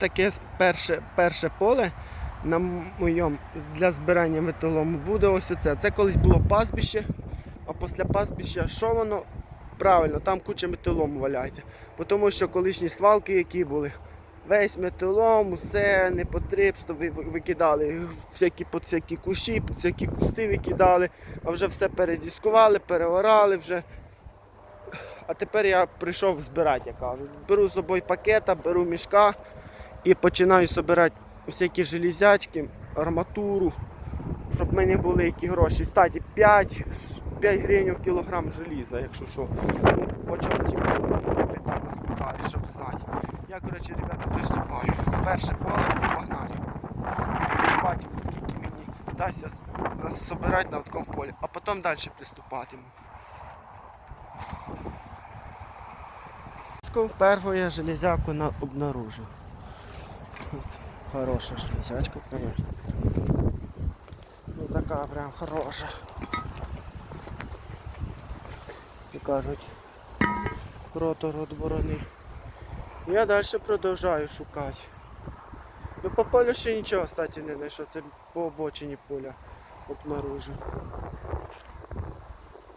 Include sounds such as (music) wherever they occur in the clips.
Таке перше, перше поле на моєму для збирання металому буде ось оце. Це колись було пастбище, а після пастбища що воно? Правильно, там куча металому валяється. Бо Тому що колишні свалки, які були, весь металом, усе ви- викидали, всякі під всякі кущі, під всякі кусти викидали, а вже все передіскували, переорали вже. А тепер я прийшов збирати, я кажу. Беру з собою пакета, беру мішка і починаю збирати всякі железячки, арматуру, щоб в мене були які гроші. Статі 5, 5 гривень в кілограм желіза, якщо що. Ну, почав ті питання спитали, щоб знати. Я, коротше, ребята, приступаю. Перше поле погнали. Бачимо, скільки мені дасться збирати на такому полі, а потім далі приступатиму. Первую я железяку на Хорошая железячка, конечно. Ну така прям хороша. І кажуть, ротор від борони. Я далі продовжую шукати. Ну по полю ще нічого, кстати, не знайшов. Це по обочині поля обнаружив.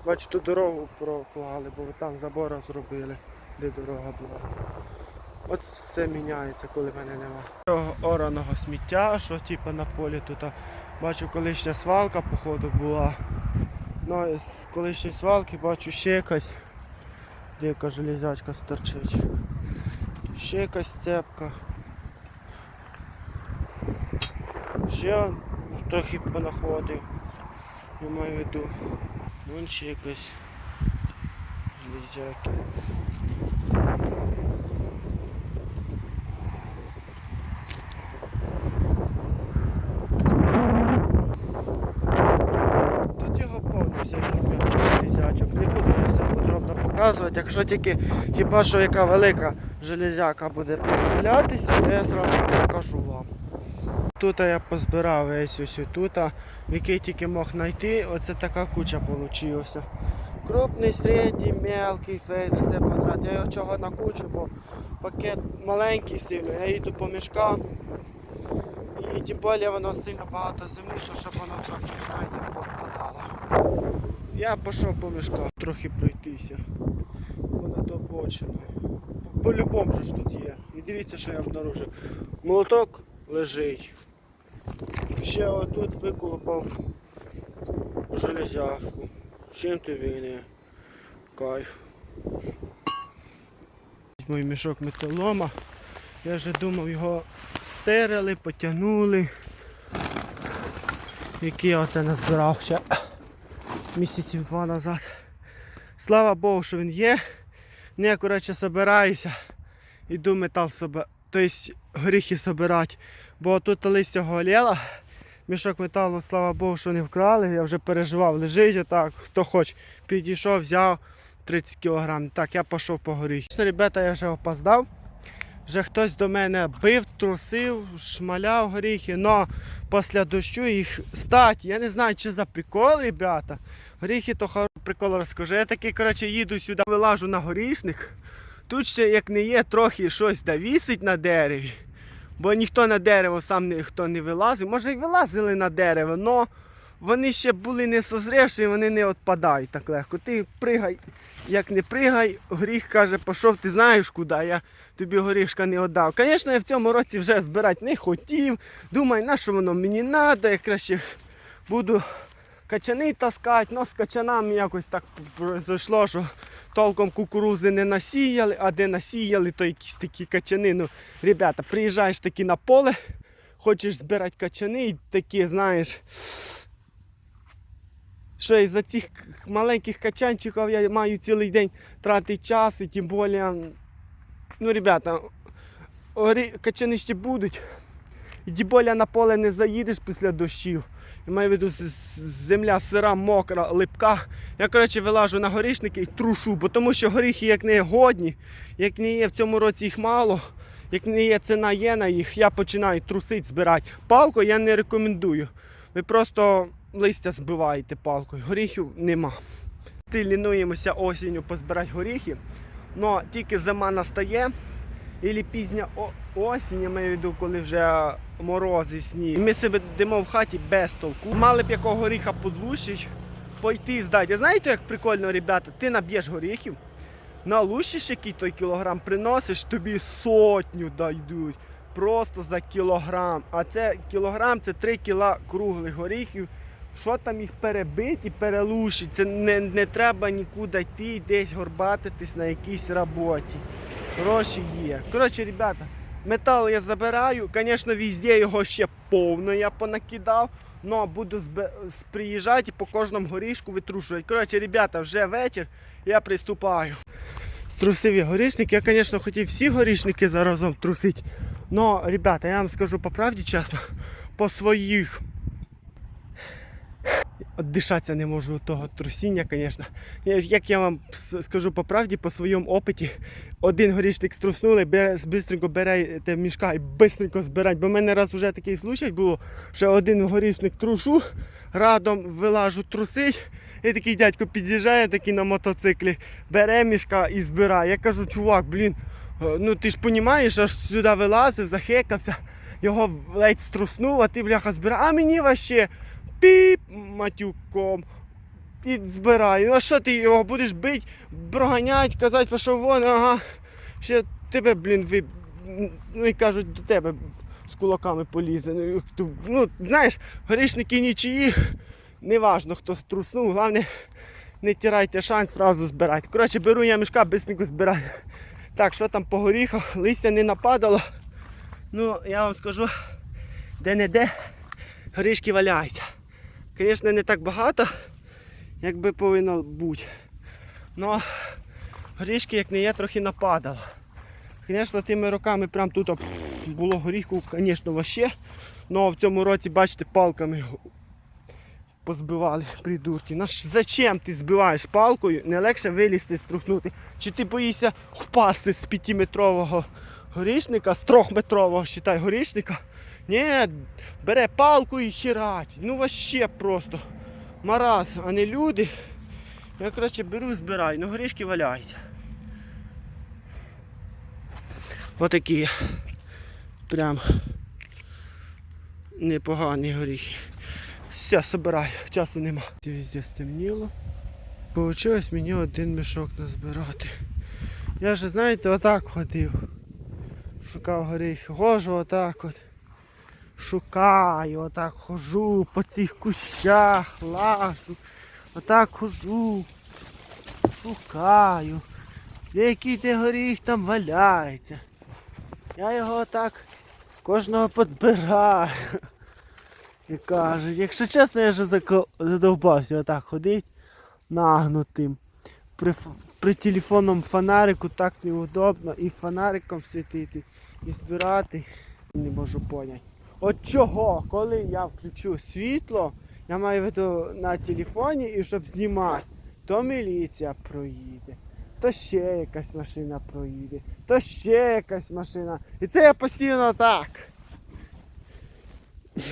Бачу, тут дорогу проклали, бо там забора зробили, де дорога була. От все міняється, коли мене нема. Цього ораного сміття, що типу на полі тут. Бачу, колишня свалка, походу, була. Ну, з колишньої свалки бачу ще якась дика железячка стерчить. Ще якась цепка. Ще трохи понаходив. Я маю в виду. Вон ще якась железяки. Тут його повно всяких железячок. Не буду я все подробно показувати. Якщо тільки хіба що яка велика железяка буде валятися, то я зразу покажу вам. Тут я позбирав весь ось тут, який тільки мог знайти. Оце така куча вийшла. Крупний, середній, мелкий, фейс, все подряд. Я його чого на кучу, бо пакет маленький сильно, я їду по мішкам. І тим більше воно сильно багато землі, щоб воно трохи знаєте, попадало. Я пішов по мішках трохи пройтися. Понад обочиною. По-любому ж тут є. І дивіться, що я обнаружив. Молоток лежить. Ще отут виколупав железяшку. Чим тобі не кайф. Мій мішок металома. Я вже думав його стерили, потягнули. Який я оце назбирав ще місяців два назад. Слава Богу, що він є. Ну, я коротше собираюся. Іду метал собирати. Тобто горіхи собирати. Бо тут листя голіло. Мішок металу, слава Богу, що не вкрали. Я вже переживав, лежить отак. Хто хоч підійшов, взяв 30 кг. Так, я пішов по горіхи. Ребята, я вже опоздав. Вже хтось до мене бив, трусив, шмаляв горіхи, але після дощу їх стать. Я не знаю, чи за прикол, ребята. Горіхи то хороший прикол розкажу. Я такий, коротше, їду сюди, вилажу на горішник. Тут ще, як не є, трохи щось да вісить на дереві. Бо ніхто на дерево сам ніхто не вилазив. Може й вилазили на дерево, але вони ще були не созрівші, вони не відпадають так легко. Ти пригай, як не пригай, горіх каже, пішов, ти знаєш куди, я тобі горішка не віддав. Звісно, я в цьому році вже збирати не хотів. Думаю, на що воно мені треба, я краще буду качани таскати, але з качанами якось так пройшло, що толком кукурузи не насіяли, а де насіяли, то якісь такі качани. Ну, ребята, приїжджаєш таки на поле, хочеш збирати качани і такі, знаєш. Що із-за цих маленьких качанчиків я маю цілий день тратити час і тим більше, ну, ребята, качани ще будуть. І тим більше на поле не заїдеш після дощів. Я маю в виду земля сира, мокра, липка. Я, коротше, вилажу на горішники і трушу, бо тому що горіхи як не годні, як не є в цьому році їх мало, як не є ціна є на їх, я починаю трусити, збирати. Палку я не рекомендую. Ви просто листя збиваєте палкою, горіхів нема. Ти лінуємося осінню позбирати горіхи, але тільки зима настає, Ілі пізня осінь, я маю в коли вже морози сніг. Ми себе йдемо в хаті без толку. Мали б якого горіха подлущить, пойти здати. Знаєте, як прикольно, ребята, ти наб'єш горіхів, налущиш який той кілограм, приносиш, тобі сотню дайдуть. Просто за кілограм. А це кілограм це 3 кіла круглих горіхів. Що там їх перебити і перелущити? Це не, не треба нікуди йти, десь горбатитись на якійсь роботі. Гроші є. Коротше, ребята, метал я забираю. Звісно, везде його ще повно я понакидав. Но буду приїжджати і по кожному горішку витрушувати. Коротше, ребята, вже вечір, я приступаю. Трусиві горішники. Я, звісно, хотів всі горішники заразом трусити. Но, ребята, я вам скажу по правді чесно, по своїх Дишатися не можу того трусіння, звісно. Як я вам скажу по правді, по своєму опиті, один горішник струснули, бере, берете мішка і бистренько збирать. Бо в мене раз вже такий случай було, що один горішник трушу, радом вилажу трусить. І такий дядько під'їжджає такий на мотоциклі, бере мішка і збирає. Я кажу, чувак, блін, е, ну ти ж розумієш, аж сюди вилазив, захекався, його ледь струснув, а ти бляха збирає. А мені ваще піп матюком. І збираю. А що ти його будеш бити, проганять, казати, пішов вон, ага. Ще тебе, блін, ви. Ну і кажуть, до тебе з кулаками полізе. Ну, знаєш, горішники нічиї, неважно, хто струснув, головне, не тирайте шанс, одразу збирайте. Коротше, беру я мішка, бистренько збираю. Так, що там по горіхах, листя не нападало. Ну, я вам скажу, де-не-де горішки валяються. Звісно, не так багато, як би повинно бути. Но горішки, як не є, трохи нападало. Звісно, тими роками прям тут було горіху, звісно, ваще. Но в цьому році, бачите, палками позбивали придурки. Наш, зачем ти збиваєш палкою? Не легше вилізти, струхнути. Чи ти боїшся впасти з п'ятиметрового горішника, з трьохметрового, считай, горішника? Ні, бере палку і херать. Ну вообще просто. Мараз, а не люди. Я коротше беру, збираю, ну горішки валяються. Отакі. Прям непогані горіхи. Все, собираю, часу нема. Везде стемніло. Получилось мені один мішок назбирати. Я ж, знаєте, отак ходив. Шукав горіхи. Хожу отак от. Шукаю, отак хожу по цих кущах, лажу. Отак хожу. Шукаю. Який де горіх там валяється. Я його отак кожного підбираю. І кажуть, якщо чесно, я вже задовбався отак ходить нагнутим. При, при телефонному фонарику так неудобно і фонариком світити, і збирати. Не можу поняти. От чого, коли я включу світло, я маю виду на телефоні і щоб знімати, то міліція проїде, то ще якась машина проїде, то ще якась машина. І це я постійно так. (laughs)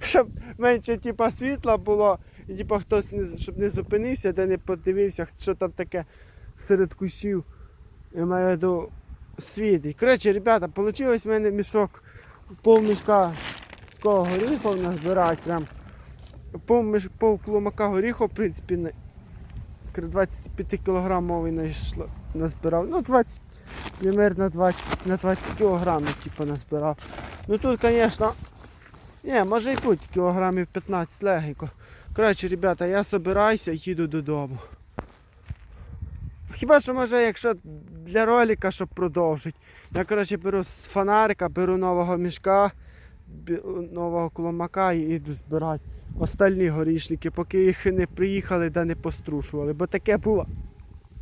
Щоб менше типа, світла було, і типа, хтось не, щоб не зупинився, де не подивився, що там таке серед кущів. Я маю в виду світить. Коротше, ребята, вийшло в мене мішок, мішка такого горіху назбирати прям. Пов, пов клумака горіху, в принципі, на 25 кілограмовий назбирав. Ну, 20, примерно 20, на 20 кілограмів типу, назбирав. Ну тут, звісно, ні, може і бути кілограмів 15 легенько. Коротше, ребята, я собираюся і їду додому. Хіба що може, якщо для ролика, щоб продовжити. Я коротше беру з фонарика, беру нового мішка, нового кломака і йду збирати остальні горішники, поки їх не приїхали да не пострушували. Бо таке було.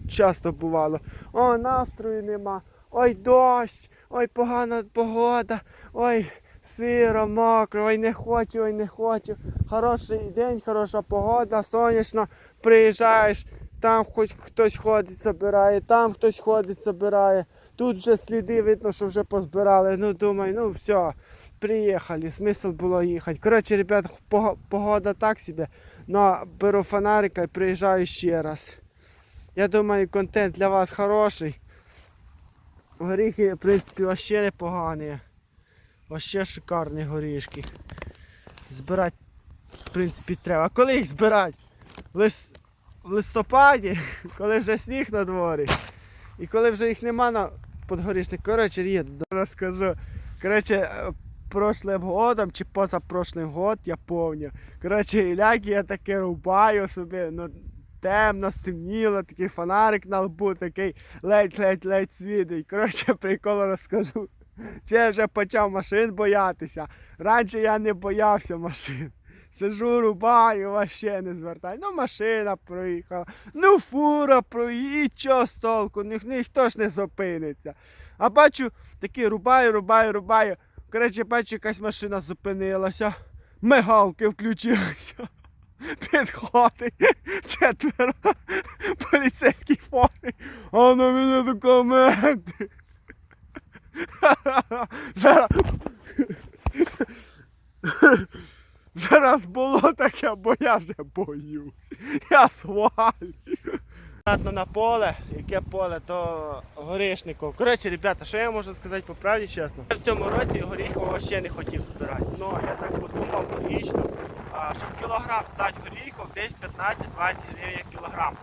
Часто бувало. О, настрою нема. Ой, дощ, ой, погана погода, ой, сиро, мокро, ой, не хочу, ой, не хочу. Хороший день, хороша погода, сонячно, приїжджаєш, там хоч хтось ходить, забирає, там хтось ходить, забирає. Тут вже сліди видно, що вже позбирали. Ну думаю, ну все, приїхали, смисл було їхати. Коротше, ребят, погода так собі. Но беру фонарика і приїжджаю ще раз. Я думаю, контент для вас хороший. Горіхи, в принципі, вообще непогані. Вообще шикарні горішки. Збирати, в принципі, треба. А коли їх збирати? Лис... В листопаді, (laughs) коли вже сніг на дворі. І коли вже їх нема на подгорішник. Коротше, є, розкажу. Коротше, е, прошлым годом чи позапрошлым год, я помню. Коротше, ляки я таке рубаю собі, ну темно, стемніло, такий фонарик на лбу, такий ледь-ледь-ледь світить. Коротше, (laughs) прикол розкажу. Чи я вже почав машин боятися. Раніше я не боявся машин. Сижу, рубаю, вообще не звертаю. Ну, машина проїхала, ну фура проїхала, і чого з толку, Ні, ніхто ж не зупиниться. А бачу, такий рубаю, рубаю, рубаю. Коротше, бачу, якась машина зупинилася, мигалки включилися. (laughs) Підходить четверо поліцейській формі. А на мене документи. (laughs) Зараз. Було таке, бо я вже боюсь. Я свалю. На поле, яке поле, то горішников. Коротше, ребята, що я можу сказати по правді чесно? Я в цьому році горіхового ще не хотів збирати. Ну, я так подумав логічно. Щоб кілограм стати горіхов, десь 15-20 гривень кілограм.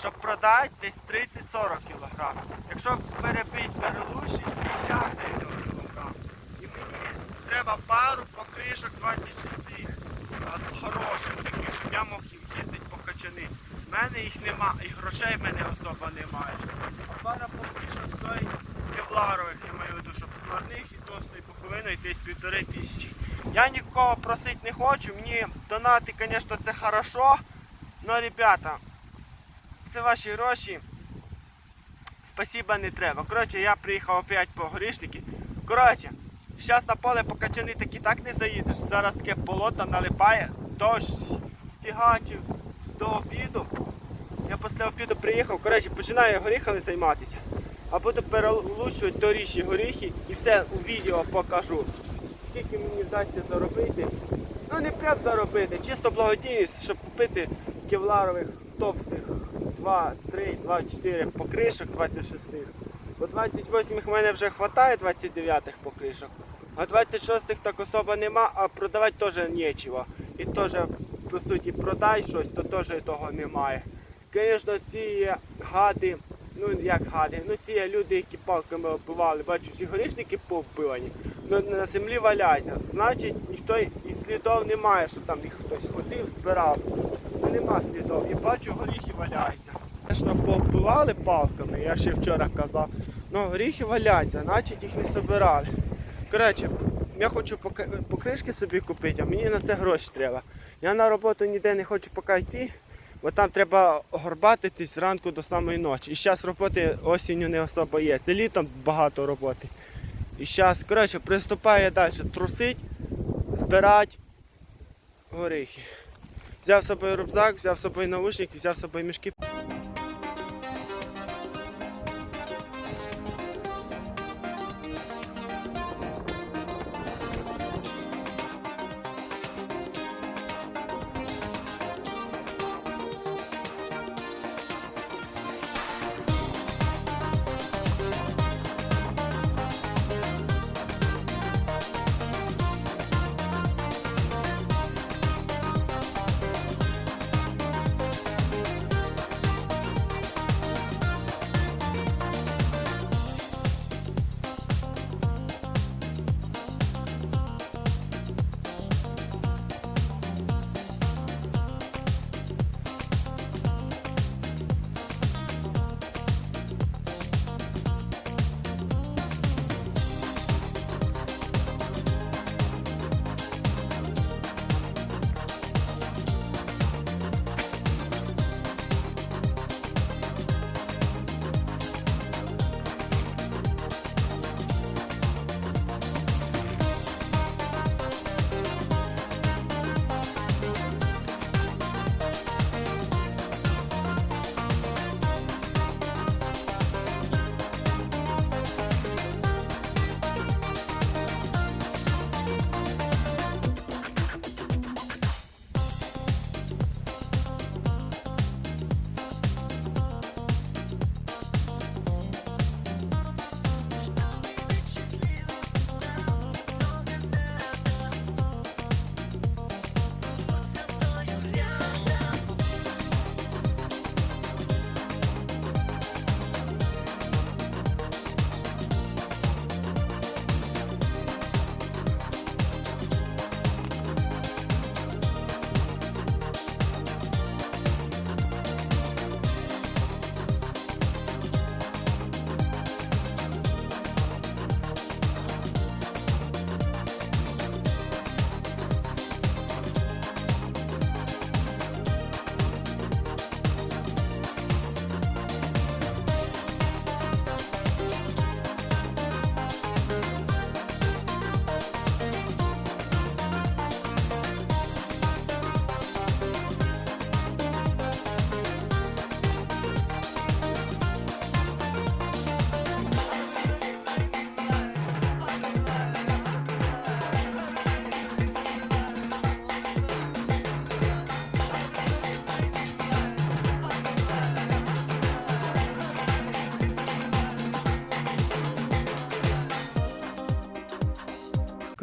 Щоб продати, десь 30-40 кілограм. Якщо перебити перелуші, 50 гривень кілограм. І мені треба пару покришок 26 а, хороших таких, щоб я мог їм їздити по качани. В мене їх нема, і грошей в мене особо немає. А пара покришок стоїть кевларових, я маю виду, щоб складних і товстої половиною десь півтори тисячі. Я нікого просити не хочу, мені донати, звісно, це хорошо. Но, ребята, це ваші гроші. Спасіба не треба. Коротше, я приїхав опять по горішники. Коротше, зараз на поле по качани таки так не заїдеш. Зараз таке болото налипає, дощ фігачив до обіду. Я після обіду приїхав, коротше, починаю горіхами займатися. А буду перелущувати доріжчі горіхи і все у відео покажу. Скільки мені вдасться заробити. Ну не прям заробити, чисто благодійність, щоб купити кевларових товстих 2, 3, 2, 4 покришок 26. Бо 28-х в мене вже вистачає 29-х покришок. А 26-х так особо нема, а продавати теж нічого. І теж, по суті, продай щось, то теж того немає. Звісно, ці гади, ну як гади, ну ці люди, які палками оббивали, бачу, всі горішники повбивані, ну на землі валяються. Значить, ніхто і слідів немає, що там їх хтось ходив, збирав. Ну нема слідів. І бачу, горіхи валяються. Звісно, повбивали палками, я ще вчора казав. Ну, горіхи валяються, значить їх не збирали. Коротше, я хочу покришки собі купити, а мені на це гроші треба. Я на роботу ніде не хочу поки йти, бо там треба горбатитись зранку до самої ночі. І зараз роботи осінню не особо є. Це літом багато роботи. І зараз, коротше, приступаю далі трусить, збирати горіхи. Взяв з собою рюкзак, взяв з собою наушники, взяв з собою мішки.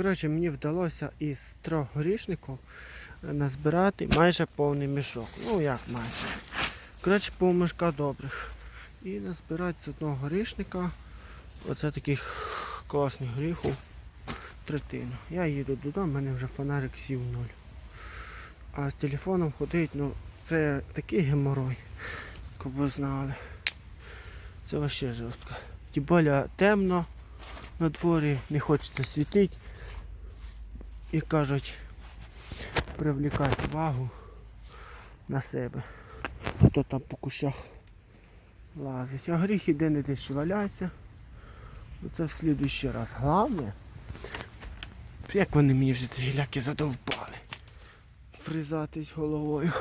Коротше, мені вдалося із трьох горішників назбирати майже повний мішок. Ну як майже. Коротше, мішка добрих. І назбирати з одного горішника оце таких класних горіхів третину. Я їду додому, в мене вже фонарик сів в нуль. А з телефоном ходить, ну це такий геморой, як ви знали. Це вообще жорстко. Тим більше темно на дворі, не хочеться світити. І кажуть, привлікати увагу на себе. Хто там по кущах лазить. А гріхи де не десь валяються. Ну, Це в слідуючий раз. Головне, як вони мені вже ці гіляки задовбали. Фризатись головою.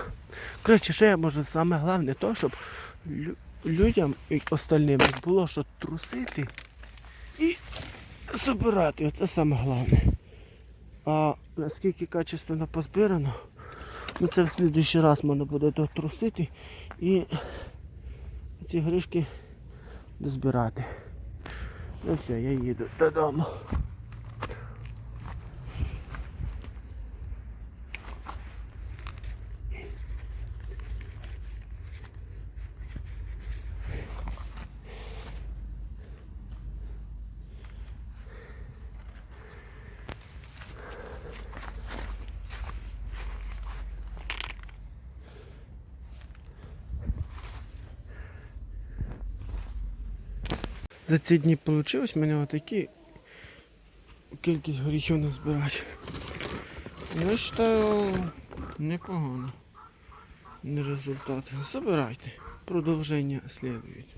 Коротше, що я можу саме головне, то, щоб лю- людям і остальним було що трусити і збирати. Оце саме головне. А наскільки качественно позбирано, ну це в слідуючий раз можна буде дотрусити і ці гришки дозбирати. Ну все, я їду додому. За ці дні вийшло в мене отакі кількість горіхів назбирати. Я вважаю непогано. Не результат. Забирайте. Продовження слідують.